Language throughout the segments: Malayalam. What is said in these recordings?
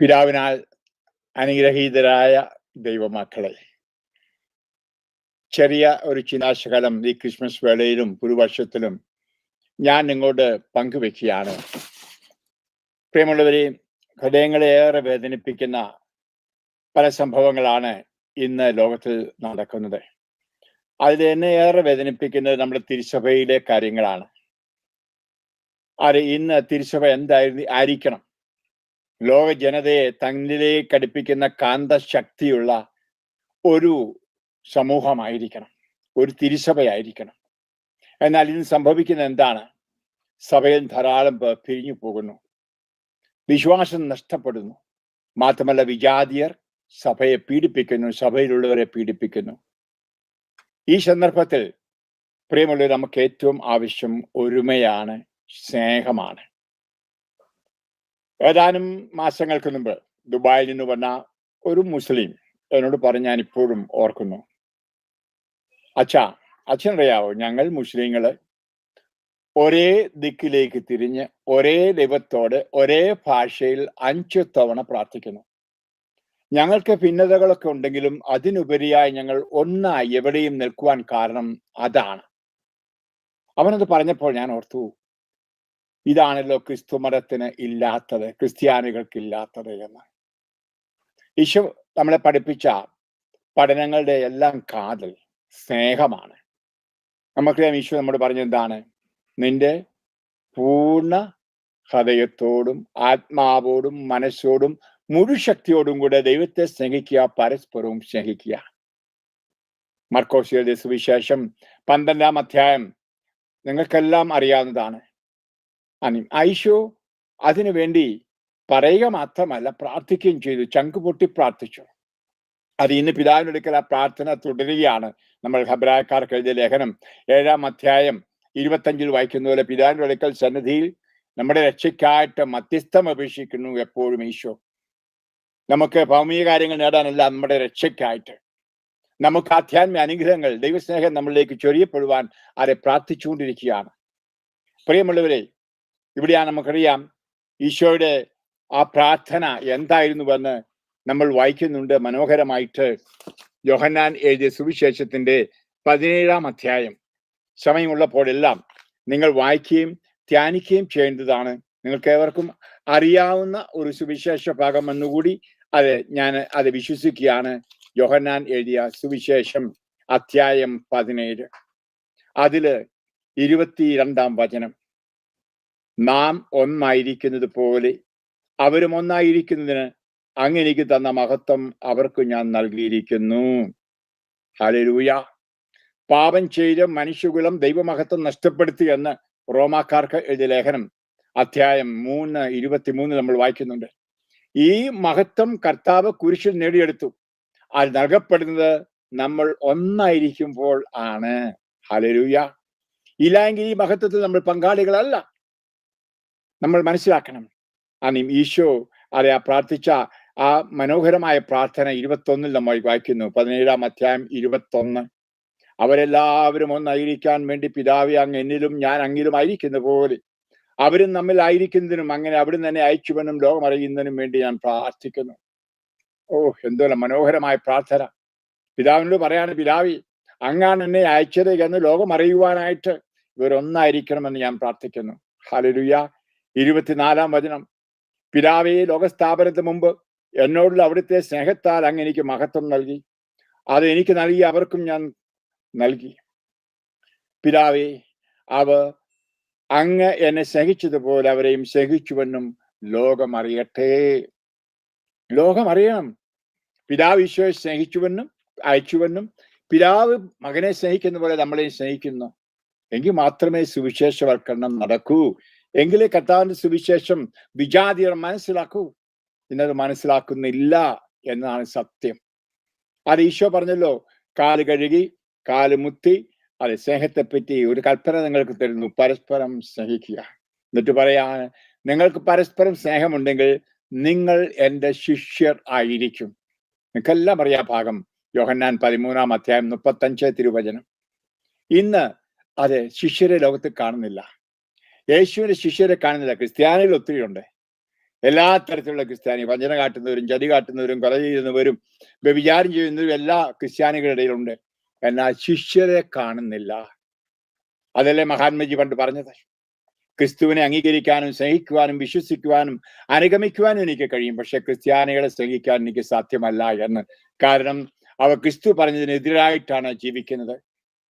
പിതാവിനാൽ അനുഗ്രഹീതരായ ദൈവമക്കളെ. ചെറിയ ഒരു ചിന്താശകലം ഈ ക്രിസ്മസ് വേളയിലും പുതുവർഷത്തിലും ഞാൻ നിങ്ങളോട് പങ്കുവെക്കുകയാണ്. പ്രിയമുള്ളവരെ ഹൃദയങ്ങളെ ഏറെ വേദനിപ്പിക്കുന്ന പല സംഭവങ്ങളാണ് ഇന്ന് ലോകത്തിൽ നടക്കുന്നത്. അതിൽ എന്നെ ഏറെ വേദനിപ്പിക്കുന്നത് നമ്മുടെ തിരുസഭയിലെ കാര്യങ്ങളാണ്. അത് ഇന്ന് തിരുസഭ എന്തായിരുന്നു ആയിരിക്കണം. ലോക ജനതയെ തന്നിലേക്ക് അടുപ്പിക്കുന്ന കാന്തശക്തിയുള്ള ഒരു സമൂഹമായിരിക്കണം ഒരു തിരിസഭയായിരിക്കണം. എന്നാൽ ഇന്ന് സംഭവിക്കുന്നത് എന്താണ്? സഭയിൽ ധാരാളം പേർ പിരിഞ്ഞു പോകുന്നു. വിശ്വാസം നഷ്ടപ്പെടുന്നു. മാത്രമല്ല വിജാതിയർ സഭയെ പീഡിപ്പിക്കുന്നു സഭയിലുള്ളവരെ പീഡിപ്പിക്കുന്നു. ഈ സന്ദർഭത്തിൽ പ്രിയമുള്ളവർ നമുക്ക് ഏറ്റവും ആവശ്യം ഒരുമയാണ് സ്നേഹമാണ്. ഏതാനും മാസങ്ങൾക്ക് മുമ്പ് ദുബായിൽ നിന്ന് വന്ന ഒരു മുസ്ലിം എന്നോട് പറഞ്ഞ് ഞാൻ ഇപ്പോഴും ഓർക്കുന്നു. അച്ഛാ അച്ഛനറിയാവോ ഞങ്ങൾ മുസ്ലിങ്ങൾ ഒരേ ദിക്കിലേക്ക് തിരിഞ്ഞ് ഒരേ ദൈവത്തോട് ഒരേ ഭാഷയിൽ അഞ്ചു തവണ പ്രാർത്ഥിക്കുന്നു. ഞങ്ങൾക്ക് ഭിന്നതകളൊക്കെ ഉണ്ടെങ്കിലും അതിനുപരിയായി ഞങ്ങൾ ഒന്നായി എവിടെയും നിൽക്കുവാൻ കാരണം അതാണ്. അവനത് പറഞ്ഞപ്പോൾ ഞാൻ ഓർത്തു. ഇതാണല്ലോ ക്രിസ്തു മതത്തിന് ഇല്ലാത്തത് ക്രിസ്ത്യാനികൾക്ക് ഇല്ലാത്തത് എന്ന്. ഈശോ നമ്മളെ പഠിപ്പിച്ച പഠനങ്ങളുടെ എല്ലാം കാതൽ സ്നേഹമാണ്. നമുക്കറിയാം ഈശോ നമ്മോട് പറഞ്ഞെന്താണ് നിന്റെ പൂർണ ഹൃദയത്തോടും ആത്മാവോടും മനസ്സോടും മുഴുശക്തിയോടും കൂടെ ദൈവത്തെ സ്നേഹിക്കുക പരസ്പരവും സ്നേഹിക്കുക. മർക്കോസിയുടെ സുവിശേഷം പന്ത്രണ്ടാം അധ്യായം നിങ്ങൾക്കെല്ലാം അറിയാവുന്നതാണ്. അനി ഐഷോ അതിനു വേണ്ടി പറയുക മാത്രമല്ല പ്രാർത്ഥിക്കുകയും ചെയ്തു. ചങ്ക് പൊട്ടി പ്രാർത്ഥിച്ചു. അത് ഇന്ന് പിതാവിനൊടുക്കൽ ആ പ്രാർത്ഥന തുടരുകയാണ്. നമ്മൾ ഹബ്രായക്കാർക്ക് എഴുതിയ ലേഖനം. ഏഴാം അധ്യായം ഇരുപത്തഞ്ചിൽ വായിക്കുന്ന പോലെ അടുക്കൽ സന്നിധിയിൽ നമ്മുടെ രക്ഷയ്ക്കായിട്ട് മധ്യസ്ഥം അപേക്ഷിക്കുന്നു എപ്പോഴും ഈശോ. നമുക്ക് ഭൗമിക കാര്യങ്ങൾ നേടാനല്ല നമ്മുടെ രക്ഷയ്ക്കായിട്ട്. നമുക്ക് ആധ്യാത്മിക അനുഗ്രഹങ്ങൾ ദൈവസ്നേഹം നമ്മളിലേക്ക് ചൊരിയപ്പെടുവാൻ ആരെ പ്രാർത്ഥിച്ചുകൊണ്ടിരിക്കുകയാണ്. പ്രിയമുള്ളവരെ ഇവിടെയാണ് നമുക്കറിയാം ഈശോയുടെ ആ പ്രാർത്ഥന എന്തായിരുന്നുവെന്ന് നമ്മൾ വായിക്കുന്നുണ്ട് മനോഹരമായിട്ട് യോഹന്നാൻ എഴുതിയ സുവിശേഷത്തിന്റെ പതിനേഴാം അധ്യായം. സമയമുള്ളപ്പോഴെല്ലാം നിങ്ങൾ വായിക്കുകയും ധ്യാനിക്കുകയും ചെയ്യേണ്ടതാണ്. നിങ്ങൾക്ക് ഏവർക്കും അറിയാവുന്ന ഒരു സുവിശേഷ ഭാഗം എന്നുകൂടി അത് ഞാൻ അത് വിശ്വസിക്കുകയാണ്. യോഹന്നാൻ എഴുതിയ സുവിശേഷം അധ്യായം പതിനേഴ്. അതിൽ ഇരുപത്തിരണ്ടാം വചനം. നാം ഒന്നായിരിക്കുന്നത് പോലെ അവരും ഒന്നായിരിക്കുന്നതിന് അങ്ങ് തന്ന മഹത്വം അവർക്ക് ഞാൻ നൽകിയിരിക്കുന്നു. ഹലരൂയ പാപം ചെയ്ത് മനുഷ്യകുലം ദൈവമഹത്വം നഷ്ടപ്പെടുത്തി എന്ന് റോമാക്കാർക്ക് എഴുതിയ ലേഖനം അധ്യായം മൂന്ന് ഇരുപത്തിമൂന്ന് നമ്മൾ വായിക്കുന്നുണ്ട്. ഈ മഹത്വം കർത്താവ് കുരിശിൽ നേടിയെടുത്തു. അത് നൽകപ്പെടുന്നത് നമ്മൾ ഒന്നായിരിക്കുമ്പോൾ ആണ്. ഹലരൂയ ഇല്ലെങ്കിൽ ഈ മഹത്വത്തിൽ നമ്മൾ പങ്കാളികളല്ല. നമ്മൾ മനസ്സിലാക്കണം. ആ ഈശോ അതെ ആ പ്രാർത്ഥിച്ച ആ മനോഹരമായ പ്രാർത്ഥന ഇരുപത്തൊന്നിൽ നമ്മൾ വായിക്കുന്നു. പതിനേഴാം അധ്യായം ഇരുപത്തൊന്ന്. അവരെല്ലാവരും ഒന്നായിരിക്കാൻ വേണ്ടി പിതാവി അങ്ങ് എന്നിലും ഞാൻ അങ്ങിലും ആയിരിക്കുന്ന പോലെ അവരും നമ്മിൽ ആയിരിക്കുന്നതിനും അങ്ങനെ അവിടുന്ന് തന്നെ അയച്ചുവെന്നും ലോകം അറിയുന്നതിനും വേണ്ടി ഞാൻ പ്രാർത്ഥിക്കുന്നു. ഓ എന്തോ മനോഹരമായ പ്രാർത്ഥന. പിതാവിനോട് പറയാണ് പിതാവി അങ്ങാണ് എന്നെ അയച്ചത് എന്ന് ലോകം അറിയുവാനായിട്ട് ഇവരൊന്നായിരിക്കണമെന്ന് ഞാൻ പ്രാർത്ഥിക്കുന്നു. ഹാലരുയ ഇരുപത്തിനാലാം വചനം. പിതാവേ ലോകസ്ഥാപനത്തിന് മുമ്പ് എന്നോടുള്ള അവിടുത്തെ സ്നേഹത്താൽ അങ്ങ് എനിക്ക് മഹത്വം നൽകി. അത് എനിക്ക് നൽകി അവർക്കും ഞാൻ നൽകി. പിതാവേ അവ അങ്ങ് എന്നെ സ്നേഹിച്ചതുപോലെ അവരെയും സ്നേഹിച്ചുവെന്നും ലോകം അറിയട്ടെ. ലോകം അറിയണം. പിതാവ് ഈശോയെ സ്നേഹിച്ചുവെന്നും അയച്ചുവെന്നും പിതാവ് മകനെ സ്നേഹിക്കുന്ന പോലെ നമ്മളെയും സ്നേഹിക്കുന്നു. എങ്കിൽ മാത്രമേ സുവിശേഷവൽക്കരണം നടക്കൂ. എങ്കിലേ കർത്താവിന്റെ സുവിശേഷം വിജാതിയർ മനസ്സിലാക്കൂ. ഇന്നത് മനസ്സിലാക്കുന്നില്ല എന്നാണ് സത്യം. അത് ഈശോ പറഞ്ഞല്ലോ കാൽ കഴുകി കാൽ മുത്തി അത് സ്നേഹത്തെ പറ്റി ഒരു കൽപ്പന നിങ്ങൾക്ക് തരുന്നു പരസ്പരം സ്നേഹിക്കുക. എന്നിട്ട് പറയാ നിങ്ങൾക്ക് പരസ്പരം സ്നേഹമുണ്ടെങ്കിൽ നിങ്ങൾ എന്റെ ശിഷ്യർ ആയിരിക്കും. നിങ്ങൾക്കെല്ലാം അറിയാ ഭാഗം യോഹന്നാൻ പതിമൂന്നാം അധ്യായം മുപ്പത്തഞ്ച് തിരുവചനം. ഇന്ന് അതെ ശിഷ്യരെ ലോകത്ത് കാണുന്നില്ല. യേശുവിന്റെ ശിഷ്യരെ കാണുന്നില്ല. ക്രിസ്ത്യാനികൾ ഒത്തിരി ഉണ്ട് എല്ലാ തരത്തിലുള്ള ക്രിസ്ത്യാനി വഞ്ചന കാട്ടുന്നവരും ചതി കാട്ടുന്നവരും കൊല ചെയ്യുന്നവരും വ്യഭിചാരം ചെയ്യുന്നവരും എല്ലാ ക്രിസ്ത്യാനികളുടെ ഇടയിലുണ്ട്. എന്നാൽ ശിഷ്യരെ കാണുന്നില്ല. അതല്ലേ മഹാത്മജി പണ്ട് പറഞ്ഞത്? ക്രിസ്തുവിനെ അംഗീകരിക്കാനും സ്നേഹിക്കുവാനും വിശ്വസിക്കുവാനും അനുഗമിക്കുവാനും എനിക്ക് കഴിയും. പക്ഷെ ക്രിസ്ത്യാനികളെ സ്നേഹിക്കാൻ എനിക്ക് സാധ്യമല്ല എന്ന്. കാരണം അവ ക്രിസ്തു പറഞ്ഞതിനെതിരായിട്ടാണ് ജീവിക്കുന്നത്.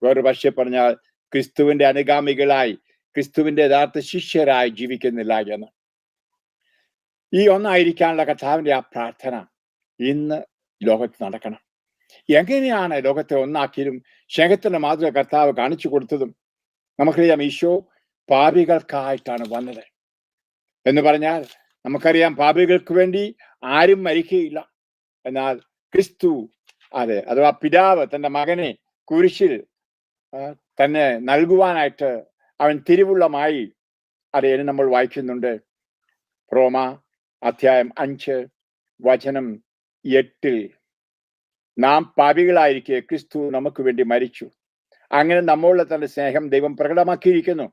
വേറൊരു പക്ഷെ പറഞ്ഞാൽ ക്രിസ്തുവിന്റെ അനുഗാമികളായി ക്രിസ്തുവിന്റെ യഥാർത്ഥ ശിഷ്യരായി ജീവിക്കുന്നില്ല എന്ന്. ഈ ഒന്നായിരിക്കാനുള്ള കഥാവിന്റെ ആ പ്രാർത്ഥന ഇന്ന് ലോകത്ത് നടക്കണം. എങ്ങനെയാണ് ലോകത്തെ ഒന്നാക്കിയതും ശേഖത്തിന്റെ മാതൃക കർത്താവ് കാണിച്ചു കൊടുത്തതും? നമുക്കറിയാം ഈശോ പാപികൾക്കായിട്ടാണ് വന്നത്. എന്ന് പറഞ്ഞാൽ നമുക്കറിയാം പാപികൾക്ക് വേണ്ടി ആരും മരിക്കുകയില്ല. എന്നാൽ ക്രിസ്തു അതെ അഥവാ പിതാവ് തന്റെ മകനെ കുരിശിൽ തന്നെ നൽകുവാനായിട്ട് അവൻ തിരുവുള്ളമായി അതെ എന്ന് നമ്മൾ വായിക്കുന്നുണ്ട്. റോമ അധ്യായം അഞ്ച് വചനം എട്ടിൽ. നാം പാപികളായിരിക്കെ ക്രിസ്തു നമുക്ക് വേണ്ടി മരിച്ചു. അങ്ങനെ നമ്മളുടെ തന്റെ സ്നേഹം ദൈവം പ്രകടമാക്കിയിരിക്കുന്നു.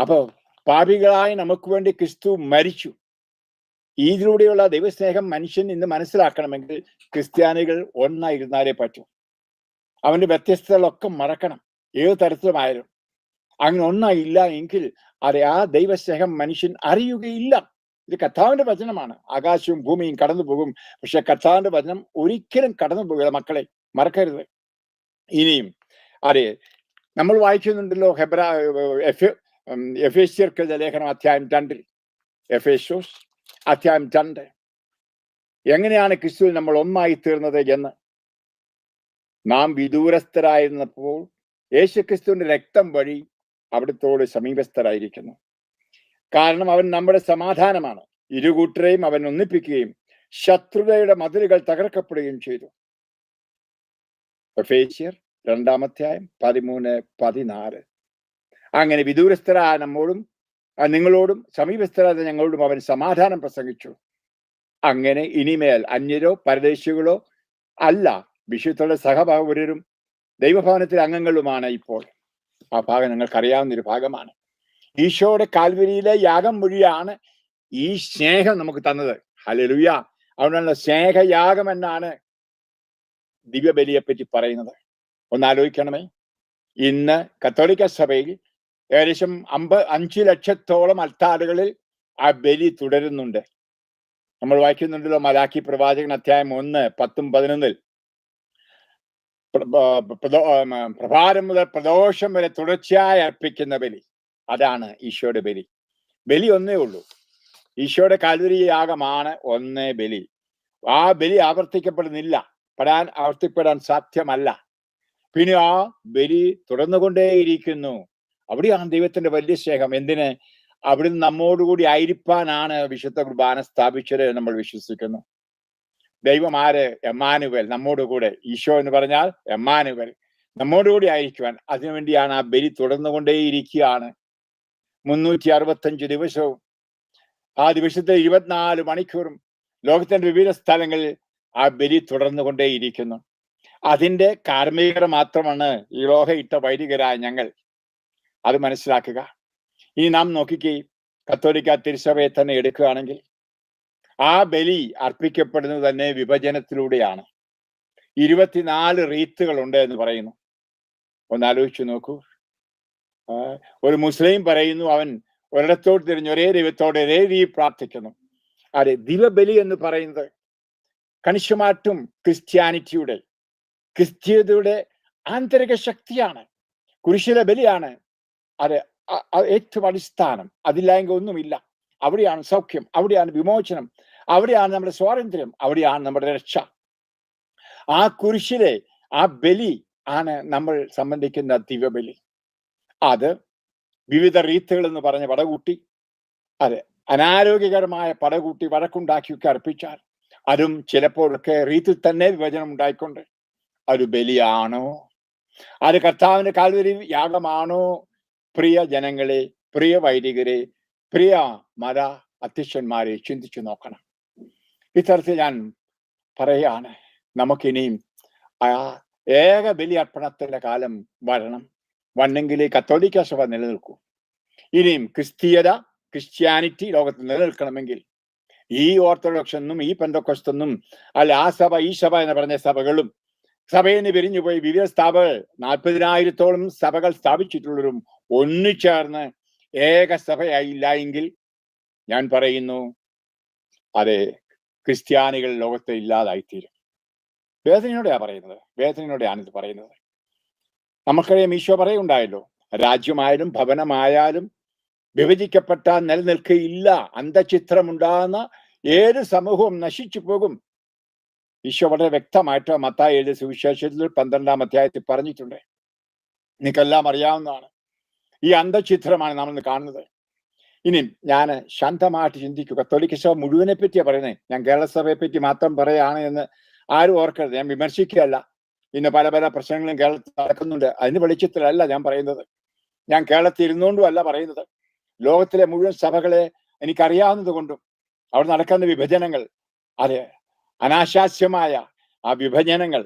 അപ്പോൾ പാപികളായി നമുക്ക് വേണ്ടി ക്രിസ്തു മരിച്ചു. ഇതിലൂടെയുള്ള ദൈവസ്നേഹം മനുഷ്യൻ ഇന്ന് മനസ്സിലാക്കണമെങ്കിൽ ക്രിസ്ത്യാനികൾ ഒന്നായിരുന്നാലേ പറ്റൂ. അവന്റെ വ്യത്യസ്തതകളൊക്കെ മറക്കണം. ഏത് തരത്തിലുമായാലും. അങ്ങനെ ഒന്നായില്ല എങ്കിൽ അത് ആ ദൈവസ്നേഹം മനുഷ്യൻ അറിയുകയില്ല. ഇത് കർത്താവിന്റെ വചനമാണ്. ആകാശവും ഭൂമിയും കടന്നു പോകും പക്ഷെ കർത്താവിന്റെ വചനം ഒരിക്കലും കടന്നു പോകില്ല മക്കളെ. മറക്കരുത്. ഇനിയും അതെ നമ്മൾ വായിക്കുന്നുണ്ടല്ലോ ഹെബ്ര എഫ് ലേഖനം അധ്യായം രണ്ടിൽ. എഫേഷ്യോസ് അധ്യായം രണ്ട്. എങ്ങനെയാണ് ക്രിസ്തുവിൽ നമ്മൾ ഒന്നായി തീർന്നത് എന്ന്? നാം വിദൂരസ്ഥരായിരുന്നപ്പോൾ യേശുക്രിസ്തുവിന്റെ രക്തം വഴി അവിടുത്തോട് സമീപസ്ഥരായിരിക്കുന്നു. കാരണം അവൻ നമ്മുടെ സമാധാനമാണ്. ഇരുകൂട്ടരെയും അവൻ ഒന്നിപ്പിക്കുകയും ശത്രുതയുടെ മതിലുകൾ തകർക്കപ്പെടുകയും ചെയ്തു. രണ്ടാമധ്യായം പതിമൂന്ന് പതിനാല് അങ്ങനെ വിദൂരസ്ഥരായ നമ്മോടും നിങ്ങളോടും സമീപസ്ഥരായ ഞങ്ങളോടും അവൻ സമാധാനം പ്രസംഗിച്ചു. അങ്ങനെ ഇനിമേൽ അന്യരോ പരദേശികളോ അല്ല വിശുദ്ധരുടെ സഹഭാവരും ദൈവഭവനത്തിലെ അംഗങ്ങളുമാണ് ഇപ്പോൾ. ആ ഭാഗം നിങ്ങൾക്ക് അറിയാവുന്ന ഒരു ഭാഗമാണ്. ഈശോയുടെ കാൽവരിയിലെ യാഗം വഴിയാണ് ഈ സ്നേഹം നമുക്ക് തന്നത്. ഹലലുയ അതുകൊണ്ടാണ് സ്നേഹയാഗം എന്നാണ് ദിവ്യബലിയെ പറ്റി പറയുന്നത്. ഒന്ന് ആലോചിക്കണമേ. ഇന്ന് കത്തോലിക്ക സഭയിൽ ഏകദേശം അമ്പ അഞ്ചു ലക്ഷത്തോളം അൽത്താറുകളിൽ ആ ബലി തുടരുന്നുണ്ട്. നമ്മൾ വായിക്കുന്നുണ്ടല്ലോ മലാഖി പ്രവാചകൻ അധ്യായം ഒന്ന് പത്തും പതിനൊന്നിൽ. പ്ര- പ- പ്രദോ- ആ, മ, പ്രഭാതം മുതൽ പ്രദോഷം വരെ തുടർച്ചയായി അർപ്പിക്കുന്ന ബലി. അതാണ് ഈശോയുടെ ബലി. ബലി ഒന്നേ ഉള്ളൂ. ഈശോയുടെ കലുരി യാഗമാണ് ഒന്നേ ബലി. ആ ബലി ആവർത്തിക്കപ്പെടുന്നില്ല. പെടാൻ ആവർത്തിപ്പെടാൻ സാധ്യമല്ല. പിന്നെ ആ ബലി തുടർന്നുകൊണ്ടേയിരിക്കുന്നു. അവിടെയാണ് ദൈവത്തിന്റെ വലിയ സ്നേഹം. എന്തിന്? അവിടുന്ന് നമ്മോടുകൂടി ആയിരിക്കാനാണ് വിശുദ്ധ കുർബാന സ്ഥാപിച്ചത് നമ്മൾ വിശ്വസിക്കുന്നു. ദൈവം ആര് എമ്മാനുവൽ നമ്മോട് കൂടെ ഈശോ എന്ന് പറഞ്ഞാൽ എമ്മാനുവൽ നമ്മോടുകൂടി ആയിരിക്കുവാൻ. അതിനുവേണ്ടിയാണ് ആ ബലി തുടർന്നുകൊണ്ടേയിരിക്കുകയാണ്. മുന്നൂറ്റി അറുപത്തഞ്ച് ദിവസവും ആ ദിവസത്തെ ഇരുപത്തിനാല് മണിക്കൂറും ലോകത്തിന്റെ വിവിധ സ്ഥലങ്ങളിൽ ആ ബലി തുടർന്നുകൊണ്ടേയിരിക്കുന്നു. അതിന്റെ കാർമ്മികർ മാത്രമാണ് ഈ ലോഹ ഇട്ട വൈദികരായ ഞങ്ങൾ. അത് മനസ്സിലാക്കുക. ഇനി നാം നോക്കിക്കേ കത്തോലിക്ക തിരുസഭയെ തന്നെ എടുക്കുകയാണെങ്കിൽ ആ ബലി അർപ്പിക്കപ്പെടുന്നത് തന്നെ വിഭജനത്തിലൂടെയാണ്. ഇരുപത്തിനാല് റീത്തുകൾ ഉണ്ട് എന്ന് പറയുന്നു. ഒന്ന് ആലോചിച്ചു നോക്കൂ ഒരു മുസ്ലിം പറയുന്നു അവൻ ഒരിടത്തോട് തിരിഞ്ഞ് ഒരേ ദൈവത്തോട് ഒരേ രീതി പ്രാർത്ഥിക്കുന്നു. അതെ ദിവബലി എന്ന് പറയുന്നത് കണിശമാറ്റും ക്രിസ്ത്യാനിറ്റിയുടെ ക്രിസ്ത്യതയുടെ ആന്തരിക ശക്തിയാണ് കുരിശിലെ ബലിയാണ്. അത് ഏറ്റവും അടിസ്ഥാനം. അതില്ലായെങ്കിൽ ഒന്നുമില്ല. അവിടെയാണ് സൗഖ്യം അവിടെയാണ് വിമോചനം അവിടെയാണ് നമ്മുടെ സ്വാതന്ത്ര്യം അവിടെയാണ് നമ്മുടെ രക്ഷ. ആ കുരിശിലെ ആ ബലി ആണ് നമ്മൾ സംബന്ധിക്കുന്ന ദിവ്യബലി. അത് വിവിധ റീത്തുകൾ എന്ന് പറഞ്ഞ പടകൂട്ടി അതെ അനാരോഗ്യകരമായ പടകൂട്ടി വഴക്കുണ്ടാക്കിയൊക്കെ അർപ്പിച്ചാൽ അതും ചിലപ്പോഴൊക്കെ റീത്തിൽ തന്നെ വിഭജനം ഉണ്ടായിക്കൊണ്ട് ഒരു ബലിയാണോ? അത് കർത്താവിന്റെ കാൽവരി യാഗമാണോ? പ്രിയ ജനങ്ങളെ പ്രിയ വൈദികരെ പ്രിയ മത അധ്യക്ഷന്മാരെ ചിന്തിച്ചു നോക്കണം. ഇത്തരത്തിൽ ഞാൻ പറയാണ് നമുക്കിനിയും ആ ഏക ബലി അർപ്പണത്തിന്റെ കാലം വരണം. വന്നെങ്കിലേ കത്തോലിക്ക സഭ നിലനിൽക്കൂ. ഇനിയും ക്രിസ്തീയത ക്രിസ്ത്യാനിറ്റി ലോകത്ത് നിലനിൽക്കണമെങ്കിൽ ഈ ഓർത്തഡോക്സ് എന്നും ഈ പെന്തക്കൊസ്ത് എന്നും അല്ല ആ സഭ ഈ സഭ എന്ന് പറഞ്ഞ സഭകളും സഭയിൽ നിന്ന് പിരിഞ്ഞുപോയി വിവിധ സ്ഥാപകൾ നാൽപ്പതിനായിരത്തോളം സഭകൾ സ്ഥാപിച്ചിട്ടുള്ളവരും ഒന്നിച്ചേർന്ന് സഭയായില്ല എങ്കിൽ ഞാൻ പറയുന്നു അതെ ക്രിസ്ത്യാനികൾ ലോകത്ത് ഇല്ലാതായിത്തീരും. വേദനയോടെയാ പറയുന്നത്. വേദനയോടെയാണ് ഇത് പറയുന്നത്. നമുക്കറിയാം ഈശോ പറയുണ്ടായല്ലോ രാജ്യമായാലും ഭവനമായാലും വിഭജിക്കപ്പെട്ട നിലനിൽക്കയില്ല അന്തചിത്രമുണ്ടാകുന്ന ഏത് സമൂഹവും നശിച്ചു പോകും. ഈശോ വളരെ വ്യക്തമായിട്ട് മത്തായി എഴുതിയ സുവിശേഷത്തിൽ പന്ത്രണ്ടാം അധ്യായത്തിൽ പറഞ്ഞിട്ടുണ്ട്. നിങ്ങൾക്കെല്ലാം അറിയാവുന്നതാണ്. ഈ അന്ധചിത്രമാണ് നമ്മൾ കാണുന്നത്. ഇനി ഞാൻ ശാന്തമായിട്ട് ചിന്തിക്കുക. കത്തോലിക്ക സഭ മുഴുവനെ പറ്റിയാ പറയുന്നത് ഞാൻ കേരള സഭയെ പറ്റി മാത്രം പറയാണ് എന്ന് ആരും ഓർക്കരുത്. ഞാൻ വിമർശിക്കുകയല്ല. ഇന്ന് പല പല പ്രശ്നങ്ങളും കേരളത്തിൽ നടക്കുന്നുണ്ട്. അതിന് വെളിച്ചത്തിലല്ല ഞാൻ പറയുന്നത്. ഞാൻ കേരളത്തിൽ ഇരുന്നുകൊണ്ടും അല്ല പറയുന്നത്. ലോകത്തിലെ മുഴുവൻ സഭകളെ എനിക്കറിയാവുന്നത് കൊണ്ടും അവിടെ നടക്കുന്ന വിഭജനങ്ങൾ അതെ അനാശാസ്യമായ ആ വിഭജനങ്ങൾ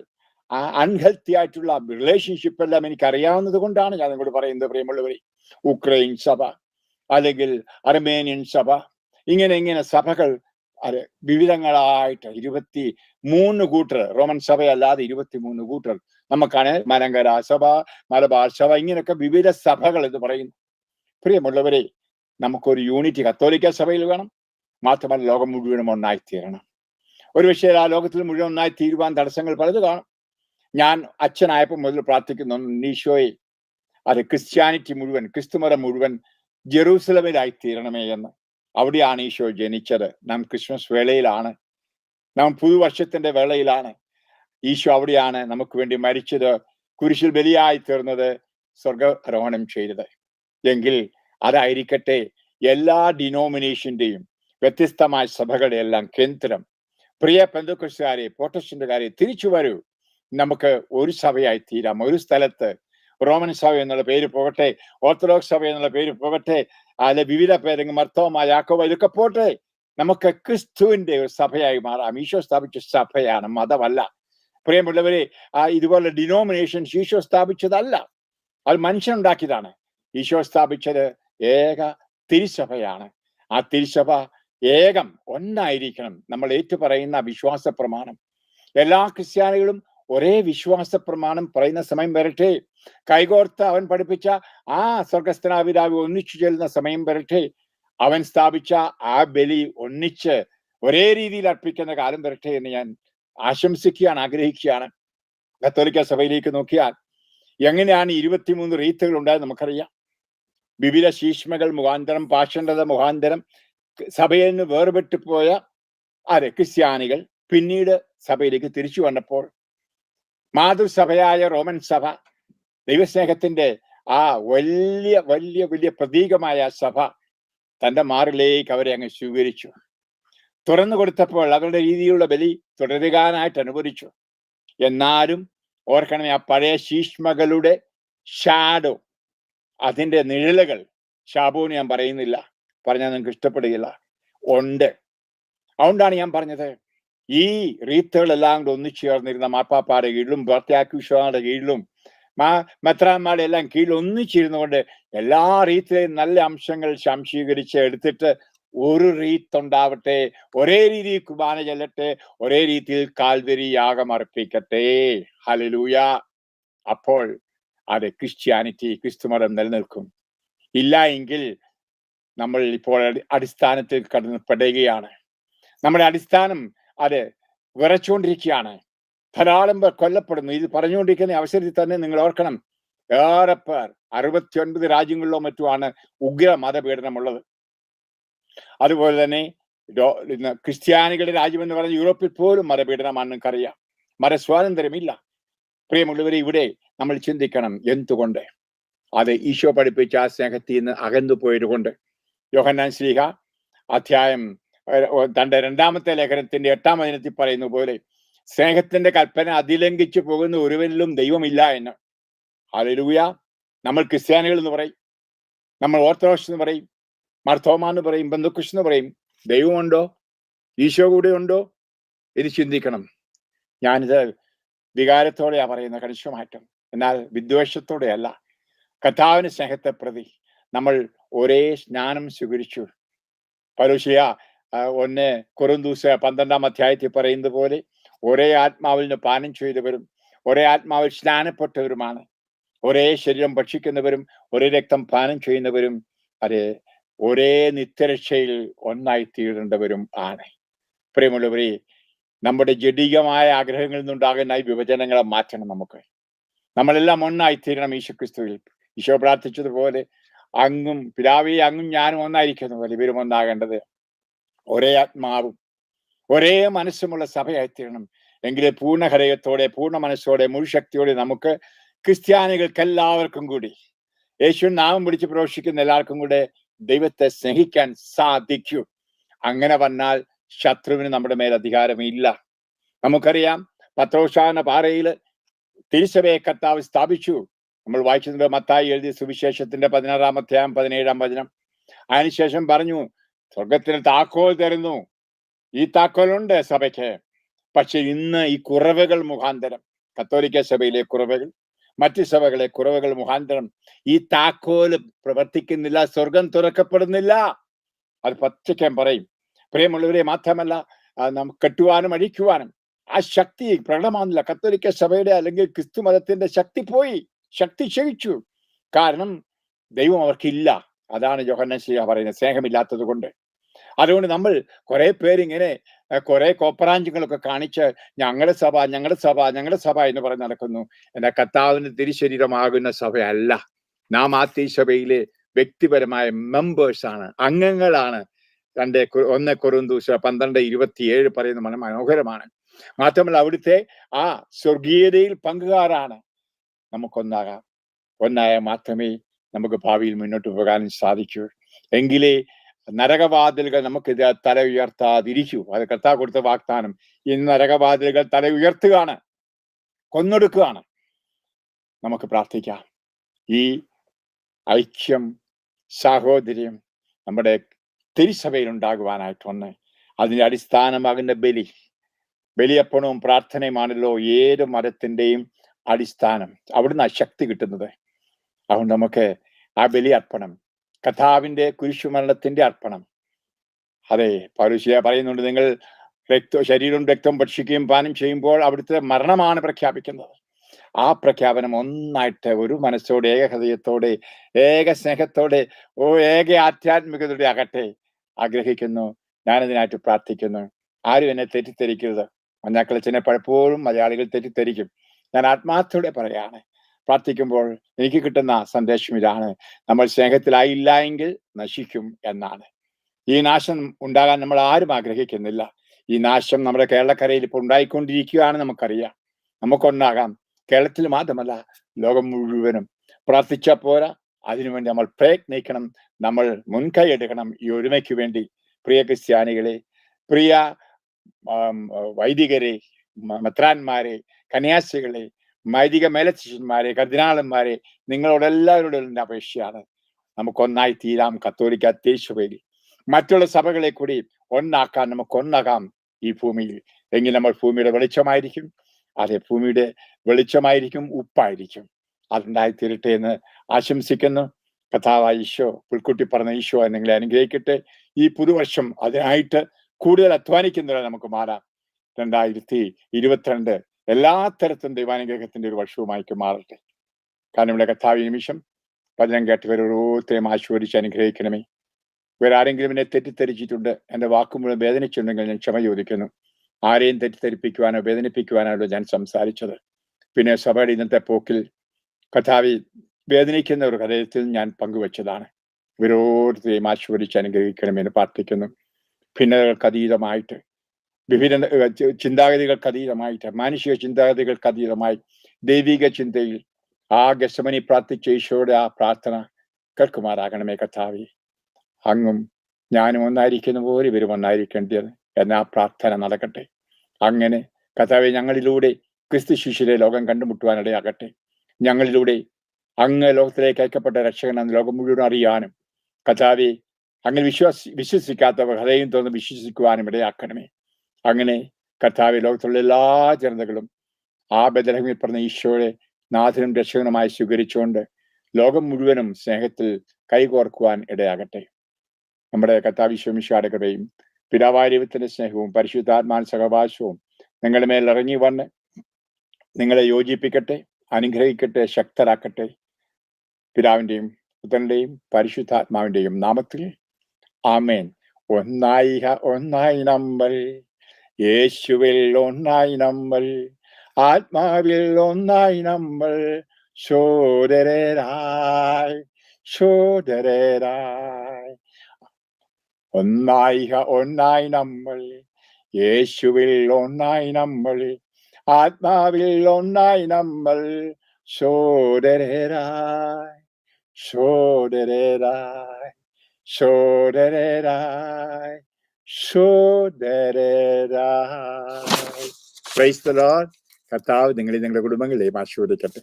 ആ അൺഹെൽത്തി ആയിട്ടുള്ള റിലേഷൻഷിപ്പ് എല്ലാം എനിക്ക് അറിയാവുന്നത് കൊണ്ടാണ് ഞാൻ നിങ്ങളോട് പറയുന്നത് പ്രിയമുള്ളവരെ. ഉക്രൈൻ സഭ അല്ലെങ്കിൽ അർമേനിയൻ സഭ. ഇങ്ങനെ ഇങ്ങനെ സഭകൾ അത് വിവിധങ്ങളായിട്ട് ഇരുപത്തി മൂന്ന് കൂട്ടർ റോമൻ സഭയല്ലാതെ ഇരുപത്തി മൂന്ന് കൂട്ടർ. നമുക്കാണ് മലങ്കര സഭ മലബാർ സഭ ഇങ്ങനെയൊക്കെ വിവിധ സഭകൾ എന്ന് പറയുന്നു. പ്രിയമുള്ളവരെ നമുക്കൊരു യൂണിറ്റി കത്തോലിക്ക സഭയിൽ വേണം. മാത്രമല്ല ലോകം മുഴുവനും ഒന്നായി തീരണം ഒരു പക്ഷേ ആ ലോകത്തിൽ മുഴുവൻ ഒന്നായി തീരുവാൻ തടസ്സങ്ങൾ പലത് കാണും ഞാൻ അച്ഛനായപ്പോൾ മുതൽ പ്രാർത്ഥിക്കുന്നു നീശോയെ അത് ക്രിസ്ത്യാനിറ്റി മുഴുവൻ ക്രിസ്തുമതം മുഴുവൻ ജെറൂസലമിലായി തീരണമേ എന്ന്. അവിടെയാണ് ഈശോ ജനിച്ചത്. നാം ക്രിസ്മസ് വേളയിലാണ്. നാം പുതുവർഷത്തിന്റെ വേളയിലാണ്. ഈശോ അവിടെയാണ് നമുക്ക് വേണ്ടി മരിച്ചത് കുരിശിൽ ബലിയായി തീർന്നത് സ്വർഗാരോഹണം ചെയ്തത്. എങ്കിൽ അതായിരിക്കട്ടെ എല്ലാ ഡിനോമിനേഷന്റെയും വ്യത്യസ്തമായ സഭകളുടെ എല്ലാം കേന്ദ്രം. പ്രിയ പെന്തക്കുസ്തുകാരെ പ്രൊട്ടസ്റ്റന്റുകാരെ തിരിച്ചു വരൂ. നമുക്ക് ഒരു സഭയായി തീരാം. ഒരു സ്ഥലത്ത് റോമൻ സഭ എന്നുള്ള പേര് പോകട്ടെ ഓർത്തഡോക്സ് സഭ എന്നുള്ള പേര് പോകട്ടെ അല്ലെ വിവിധ പേരെങ്കിൽ മർത്തോമ യാക്കോബ ഇതൊക്കെ പോട്ടെ. നമുക്ക് ക്രിസ്തുവിന്റെ ഒരു സഭയായി മാറാം. ഈശോ സ്ഥാപിച്ച സഭയാണ് മതമല്ല. പ്രിയമുള്ളവരെ ആ ഇതുപോലെ ഡിനോമിനേഷൻസ് ഈശോ സ്ഥാപിച്ചതല്ല. അത് മനുഷ്യനുണ്ടാക്കിയതാണ്. ഈശോ സ്ഥാപിച്ചത് ഏക തിരുസഭയാണ്. ആ തിരുസഭ ഏകം ഒന്നായിരിക്കണം. നമ്മൾ ഏറ്റുപറയുന്ന വിശ്വാസ പ്രമാണം. എല്ലാ ക്രിസ്ത്യാനികളും ഒരേ വിശ്വാസ പ്രമാണം പറയുന്ന സമയം വരട്ടെ. കൈകോർത്ത് അവൻ പഠിപ്പിച്ച ആ സ്വർഗസ്ഥനാപിതാവ് ഒന്നിച്ചു ചെല്ലുന്ന സമയം വരട്ടെ. അവൻ സ്ഥാപിച്ച ആ ബലി ഒന്നിച്ച് ഒരേ രീതിയിൽ അർപ്പിക്കുന്ന കാലം വരട്ടെ എന്ന് ഞാൻ ആശംസിക്കുകയാണ് ആഗ്രഹിക്കുകയാണ്. കത്തോലിക്ക സഭയിലേക്ക് നോക്കിയാൽ എങ്ങനെയാണ് ഇരുപത്തിമൂന്ന് റീത്തുകൾ ഉണ്ടായത് നമുക്കറിയാം. വിവിധ ശീഷ്മകൾ മുഖാന്തരം പാഷണ്ഡത മുഖാന്തരം സഭയിൽ നിന്ന് വേർപെട്ടു പോയ അതെ ക്രിസ്ത്യാനികൾ പിന്നീട് സഭയിലേക്ക് തിരിച്ചു വന്നപ്പോൾ മാതൃസഭയായ റോമൻ സഭ ദൈവസ്നേഹത്തിന്റെ ആ വലിയ വലിയ വലിയ പ്രതീകമായ സഭ തന്റെ മാറിലേക്ക് അവരെ അങ്ങ് സ്വീകരിച്ചു. തുറന്നു കൊടുത്തപ്പോൾ അവരുടെ രീതിയിലുള്ള ബലി തുടരുകാനായിട്ട് അനുവദിച്ചു. എന്നാലും ഓർക്കണമേ ആ പഴയ ശീഷ്മകളുടെ ഷാഡോ അതിന്റെ നിഴലുകൾ ഷാബുവിന് ഞാൻ പറയുന്നില്ല പറഞ്ഞാൽ നിങ്ങൾക്ക് ഇഷ്ടപ്പെടുകയില്ല ഉണ്ട്. അതുകൊണ്ടാണ് ഞാൻ പറഞ്ഞത് ഈ റീത്തുകളെല്ലാം കൂടെ ഒന്നിച്ചു ചേർന്നിരുന്ന മാപ്പാപ്പാടെ കീഴിലും ഭർത്തിയാക്കുഷയുടെ കീഴിലും മാ മെത്രാന്മാരുടെ എല്ലാം കീഴിൽ ഒന്നിച്ചിരുന്നു കൊണ്ട് എല്ലാ റീത്തിലെയും നല്ല അംശങ്ങൾ ശംശീകരിച്ച് എടുത്തിട്ട് ഒരു റീത്ത് ഉണ്ടാവട്ടെ ഒരേ രീതിയിൽ കുർബാന ചെല്ലട്ടെ ഒരേ രീതിയിൽ കാൽവരി യാഗം അർപ്പിക്കട്ടെ. ഹലലൂയ അപ്പോൾ അത് ക്രിസ്ത്യാനിറ്റി ക്രിസ്തുമതം നിലനിൽക്കും. ഇല്ല എങ്കിൽ നമ്മൾ ഇപ്പോൾ അടിസ്ഥാനത്തിൽ കടന്ന് പെടുകയാണ് നമ്മുടെ അടിസ്ഥാനം അത് വിറച്ചുകൊണ്ടിരിക്കുകയാണ്. ധാരാളം പേർ കൊല്ലപ്പെടുന്നു. ഇത് പറഞ്ഞുകൊണ്ടിരിക്കുന്ന അവസരത്തിൽ തന്നെ നിങ്ങൾ ഓർക്കണം. ഏറെ പേർ അറുപത്തി ഒൻപത് രാജ്യങ്ങളിലോ മറ്റുമാണ് ഉഗ്ര മതപീഡനമുള്ളത്. അതുപോലെ തന്നെ ക്രിസ്ത്യാനികളുടെ രാജ്യം എന്ന് പറഞ്ഞ യൂറോപ്പിൽ പോലും മതപീഡനമാണ് നിങ്ങൾക്കറിയാം. മതസ്വാതന്ത്ര്യമില്ല. പ്രിയമുള്ളവരെ ഇവിടെ നമ്മൾ ചിന്തിക്കണം എന്തുകൊണ്ട്? അത് ഈശോ പഠിപ്പിച്ച ആ സ്നേഹത്തിൽ നിന്ന് അകന്നു പോയത് കൊണ്ട് യോഹന്നാൻ ശ്രീഹ അധ്യായം തന്റെ രണ്ടാമത്തെ ലേഖനത്തിന്റെ എട്ടാം അതിനത്തിൽ പറയുന്ന പോലെ സ്നേഹത്തിന്റെ കൽപ്പന അതിലംഘിച്ചു പോകുന്ന ഒരുവനിലും ദൈവമില്ല എന്ന്. അലലൂയ നമ്മൾ ക്രിസ്ത്യാനികൾ എന്ന് പറയും. നമ്മൾ ഓർത്തഡോക്സ് എന്ന് പറയും. മർത്തോമ എന്ന് പറയും. ബന്ധുക്കൃഷ് എന്ന് പറയും. ദൈവമുണ്ടോ? ഈശോ കൂടെ ഉണ്ടോ? ഇത് ചിന്തിക്കണം. ഞാനിത് വികാരത്തോടെയാ പറയുന്ന കണിശമാറ്റം എന്നാൽ വിദ്വേഷത്തോടെയല്ല. കഥാവിന് സ്നേഹത്തെ പ്രതി നമ്മൾ ഒരേ സ്നാനം സ്വീകരിച്ചു. പരുഷിയ ഒന്ന് കുറുന്തൂസ് പന്ത്രണ്ടാം അധ്യായത്തിൽ പറയുന്നത് പോലെ ഒരേ ആത്മാവിൽ നിന്ന് പാനം ചെയ്തവരും ഒരേ ആത്മാവിൽ സ്നാനപ്പെട്ടവരുമാണ്. ഒരേ ശരീരം ഭക്ഷിക്കുന്നവരും ഒരേ രക്തം പാനം ചെയ്യുന്നവരും അതെ ഒരേ നിത്യരക്ഷയിൽ ഒന്നായി തീരേണ്ടവരും ആണ്. പ്രിയമുള്ളവരെ നമ്മുടെ ജഡികമായ ആഗ്രഹങ്ങളിൽ നിന്നുണ്ടാകുന്ന ഈ വിഭജനങ്ങളെ മാറ്റണം നമുക്ക്. നമ്മളെല്ലാം ഒന്നായി തീരണം ഈശോ ക്രിസ്തുവിൽ ഈശോ പ്രാർത്ഥിച്ചതുപോലെ അങ്ങും പിതാവി അങ്ങും ഞാനും ഒന്നായിരിക്കുന്ന. ഇവരും ഒന്നാകേണ്ടത് ഒരേ ആത്മാവും ഒരേ മനസ്സുമുള്ള സഭയായിത്തീരണം. എങ്കിലേ പൂർണ ഹൃദയത്തോടെ പൂർണ മനസ്സോടെ മുഴുശക്തിയോടെ നമുക്ക് ക്രിസ്ത്യാനികൾക്ക് എല്ലാവർക്കും കൂടി യേശു നാമം പിടിച്ച് പ്രവേശിക്കുന്ന എല്ലാവർക്കും കൂടെ ദൈവത്തെ സ്നേഹിക്കാൻ സാധിക്കൂ. അങ്ങനെ വന്നാൽ ശത്രുവിന് നമ്മുടെ മേൽ അധികാരമില്ല. നമുക്കറിയാം പത്രോഷാന പാറയിൽ തിരുസഭയെ കർത്താവ് സ്ഥാപിച്ചു. നമ്മൾ വായിച്ചത് മത്തായി എഴുതിയ സുവിശേഷത്തിന്റെ പതിനാറാം അധ്യായം പതിനേഴാം വചനം. അതിനുശേഷം പറഞ്ഞു സ്വർഗത്തിന് താക്കോൽ തരുന്നു. ഈ താക്കോലുണ്ട് സഭയ്ക്ക്. പക്ഷെ ഇന്ന് ഈ കുറവുകൾ മുഖാന്തരം കത്തോലിക്ക സഭയിലെ കുറവുകൾ മറ്റു സഭകളെ കുറവുകൾ മുഖാന്തരം ഈ താക്കോൽ പ്രവർത്തിക്കുന്നില്ല സ്വർഗം തുറക്കപ്പെടുന്നില്ല. അത് പച്ചയ്ക്കാൻ പറയും. പ്രിയമുള്ളവരെ മാത്രമല്ല നമുക്ക് കെട്ടുവാനും അഴിക്കുവാനും ആ ശക്തി പ്രകടമാകുന്നില്ല കത്തോലിക്ക സഭയുടെ അല്ലെങ്കിൽ ക്രിസ്തു മതത്തിന്റെ ശക്തി പോയി ശക്തി ക്ഷയിച്ചു. കാരണം ദൈവം അവർക്കില്ല. അതാണ് യോഹന്നാൻ ശ്രീഹ പറയുന്നത്. സ്നേഹമില്ലാത്തത് കൊണ്ട് അതുകൊണ്ട് നമ്മൾ കുറെ പേരിങ്ങനെ കുറെ കോപ്പറാഞ്ചുകളൊക്കെ കാണിച്ച് ഞങ്ങളുടെ സഭ ഞങ്ങളുടെ സഭ ഞങ്ങളുടെ സഭ എന്ന് പറഞ്ഞ് നടക്കുന്നു. എന്റെ കർത്താവിന്റെ തിരിശരീരമാകുന്ന സഭയല്ല. നാം ആ സഭയിലെ വ്യക്തിപരമായ മെമ്പേഴ്സ് ആണ്. അംഗങ്ങളാണ്. രണ്ട് ഒന്ന് കുറുന്തൂശ പന്ത്രണ്ട് ഇരുപത്തിയേഴ് പറയുന്ന മന മനോഹരമാണ്. മാത്രമല്ല അവിടുത്തെ ആ സ്വർഗീയതയിൽ പങ്കുകാരാണ്. നമുക്കൊന്നാകാം. ഒന്നായ മാത്രമേ നമുക്ക് ഭാവിയിൽ മുന്നോട്ട് പോകാനും സാധിക്കൂ. എങ്കിലേ നരകവാതിലുകൾ നമുക്കിത് തല ഉയർത്താതിരിക്കൂ. അത് കർത്താവ് കൊടുത്ത വാഗ്ദാനം. ഇന്ന് നരകവാതിലുകൾ തല ഉയർത്തുകയാണ്. കൊന്നൊടുക്കുകയാണ്. നമുക്ക് പ്രാർത്ഥിക്കാം. ഈ ഐക്യം സാഹോദര്യം നമ്മുടെ തിരിസഭയിൽ ഉണ്ടാകുവാനായിട്ട് ഒന്ന് അതിന്റെ അടിസ്ഥാനമാകുന്ന ബലി. ബലിയപ്പണവും പ്രാർത്ഥനയുമാണല്ലോ ഏത് മതത്തിന്റെയും അടിസ്ഥാനം. അവിടുന്ന് ശക്തി കിട്ടുന്നത്. അതുകൊണ്ട് നമുക്ക് ആ ബലി അർപ്പണം. കഥാവിന്റെ കുരിശുമരണത്തിന്റെ അർപ്പണം. അതെ പൗരുഷിയ പറയുന്നുണ്ട് നിങ്ങൾ രക്ത ശരീരവും രക്തവും ഭക്ഷിക്കുകയും പാനം ചെയ്യുമ്പോൾ അവിടുത്തെ മരണമാണ് പ്രഖ്യാപിക്കുന്നത്. ആ പ്രഖ്യാപനം ഒന്നായിട്ട് ഒരു മനസ്സോടെ ഏക ഹൃദയത്തോടെ ഏക സ്നേഹത്തോടെ ഓ ഏക ആധ്യാത്മികതയുടെ അകട്ടെ ആഗ്രഹിക്കുന്നു. ഞാനതിനായിട്ട് പ്രാർത്ഥിക്കുന്നു. ആരും എന്നെ തെറ്റിദ്ധരിക്കരുത്. മഞ്ഞാക്കളച്ചനെ പലപ്പോഴും മലയാളികൾ തെറ്റിദ്ധരിക്കും. ഞാൻ ആത്മാർത്ഥയോടെ പറയാണ് പ്രാർത്ഥിക്കുമ്പോൾ എനിക്ക് കിട്ടുന്ന സന്ദേശം ഇതാണ്. നമ്മൾ സ്നേഹത്തിലായില്ല എങ്കിൽ നശിക്കും എന്നാണ്. ഈ നാശം ഉണ്ടാകാൻ നമ്മൾ ആരും ആഗ്രഹിക്കുന്നില്ല. ഈ നാശം നമ്മുടെ കേരളക്കരയിൽ ഇപ്പോൾ ഉണ്ടായിക്കൊണ്ടിരിക്കുകയാണ് നമുക്കറിയാം. നമുക്കൊന്നാകാം കേരളത്തിൽ മാത്രമല്ല ലോകം മുഴുവനും. പ്രാർത്ഥിച്ച പോരാ. അതിനുവേണ്ടി നമ്മൾ പ്രയത്നിക്കണം. നമ്മൾ മുൻകൈ എടുക്കണം ഈ ഒരുമയ്ക്ക് വേണ്ടി. പ്രിയ ക്രിസ്ത്യാനികളെ പ്രിയ വൈദികരെ മെത്രാന്മാരെ കന്യാസികളെ വൈദിക മേലധ്യക്ഷന്മാരെ കർദിനാളന്മാരെ നിങ്ങളോടെല്ലാവരോടും എന്റെ അപേക്ഷയാണ്. നമുക്കൊന്നായി തീരാം കത്തോലിക്ക തേശുവേലി മറ്റുള്ള സഭകളെ കൂടി ഒന്നാക്കാൻ നമുക്ക് ഒന്നാകാം ഈ ഭൂമിയിൽ. എങ്കിൽ നമ്മൾ ഭൂമിയുടെ വെളിച്ചമായിരിക്കും. അതെ ഭൂമിയുടെ വെളിച്ചമായിരിക്കും ഉപ്പായിരിക്കും. അതുണ്ടായി തീരട്ടെ എന്ന് ആശംസിക്കുന്നു. കഥാവ ഈശോ പുൽക്കുട്ടി പറഞ്ഞ ഈശോ നിങ്ങളെ അനുഗ്രഹിക്കട്ടെ. ഈ പുതുവർഷം അതിനായിട്ട് കൂടുതൽ അധ്വാനിക്കുന്നവരെ നമുക്ക് മാറാം. രണ്ടായിരത്തി ഇരുപത്തിരണ്ട് എല്ലാ തരത്തിലും ദൈവാനുഗ്രഹത്തിന്റെ ഒരു വർഷവുമായിട്ട് മാറട്ടെ. കാരണം ഇവിടെ കഥാവി നിമിഷം പതിനം കേട്ടവർ ഓരോരുത്തരെയും ആശ്വദിച്ച് അനുഗ്രഹിക്കണമേ. ഇവരാരെങ്കിലും എന്നെ തെറ്റിദ്ധരിച്ചിട്ടുണ്ട് എന്റെ വാക്കുമൂലം വേദനിച്ചിട്ടുണ്ടെങ്കിൽ ഞാൻ ക്ഷമ ചോദിക്കുന്നു. ആരെയും തെറ്റിദ്ധരിപ്പിക്കുവാനോ വേദനിപ്പിക്കുവാനോ ഞാൻ സംസാരിച്ചത്. പിന്നെ സഭയുടെ ഇന്നത്തെ പോക്കിൽ കഥാവി വേദനിക്കുന്ന ഒരു ഹൃദയത്തിൽ ഞാൻ പങ്കുവച്ചതാണ്. ഇവരോരുത്തരെയും ആശ്വദിച്ച് അനുഗ്രഹിക്കണമെന്ന് പ്രാർത്ഥിക്കുന്നു. ഭിന്നതകൾക്ക് അതീതമായിട്ട് ചി- ചിന്താഗതികൾക്ക് അതീതമായിട്ട് മാനുഷിക ചിന്താഗതികൾക്ക് അതീതമായി ദൈവിക ചിന്തയിൽ ആ ഗസമനി പ്രാർത്ഥിച്ച ഈശോയുടെ ആ പ്രാർത്ഥന കേൾക്കുമാറാകണമേ കഥാവി അങ്ങും ഞാനും ഒന്നായിരിക്കുന്ന പോലെ ഇവരും ഒന്നായിരിക്കേണ്ടത് എന്ന ആ പ്രാർത്ഥന നടക്കട്ടെ. അങ്ങനെ കഥാവി ഞങ്ങളിലൂടെ ക്രിസ്തു ശിശുരെ ലോകം കണ്ടുമുട്ടുവാനിടയാകട്ടെ. ഞങ്ങളിലൂടെ അങ്ങ് ലോകത്തിലേക്ക് അയക്കപ്പെട്ട രക്ഷകനെന്ന് ലോകം മുഴുവൻ അറിയാനും കഥാവി അങ്ങനെ വിശ്വാസി വിശ്വസിക്കാത്തവർ ഹൃദയം തോന്നുന്നു വിശ്വസിക്കുവാനും ഇടയാക്കണമേ. അങ്ങനെ കർത്താവ് ലോകത്തുള്ള എല്ലാ ജനതകളും ആ ബദലഹമിൽ പറഞ്ഞ ഈശോയെ നാഥനും രക്ഷകനുമായി സ്വീകരിച്ചുകൊണ്ട് ലോകം മുഴുവനും സ്നേഹത്തിൽ കൈകോർക്കുവാൻ ഇടയാകട്ടെ. നമ്മുടെ കർത്താവ് ഈശോമിഷാടെ കൃപയും പിതാവാരിവത്തിന്റെ സ്നേഹവും പരിശുദ്ധാത്മാൻ സഹവാസവും നിങ്ങളുടെ മേൽ ഇറങ്ങി വന്ന് നിങ്ങളെ യോജിപ്പിക്കട്ടെ അനുഗ്രഹിക്കട്ടെ ശക്തരാക്കട്ടെ. പിതാവിന്റെയും പുത്രന്റെയും പരിശുദ്ധാത്മാവിന്റെയും നാമത്തിൽ ആമേൻ. ഒന്നായി ഒന്നായി നമ്മൾ യേശുവിൽ ഒന്നായി നമ്മൾ ആത്മാവിൽ ഒന്നായി നമ്മൾ സോദരരായി സോദരരായി ഒന്നായി ഒന്നായി നമ്മൾ യേശുവിൽ ഒന്നായി നമ്മൾ ആത്മാവിൽ ഒന്നായി നമ്മൾ സോദരരായി സോദരരായി സോദരരായി സോദരരായി പ്രൈസ് ദ ലോർഡ് കർത്താവ് നിങ്ങളെ നിങ്ങളുടെ കുടുംബങ്ങളെയും ആശീർവദിക്കട്ടെ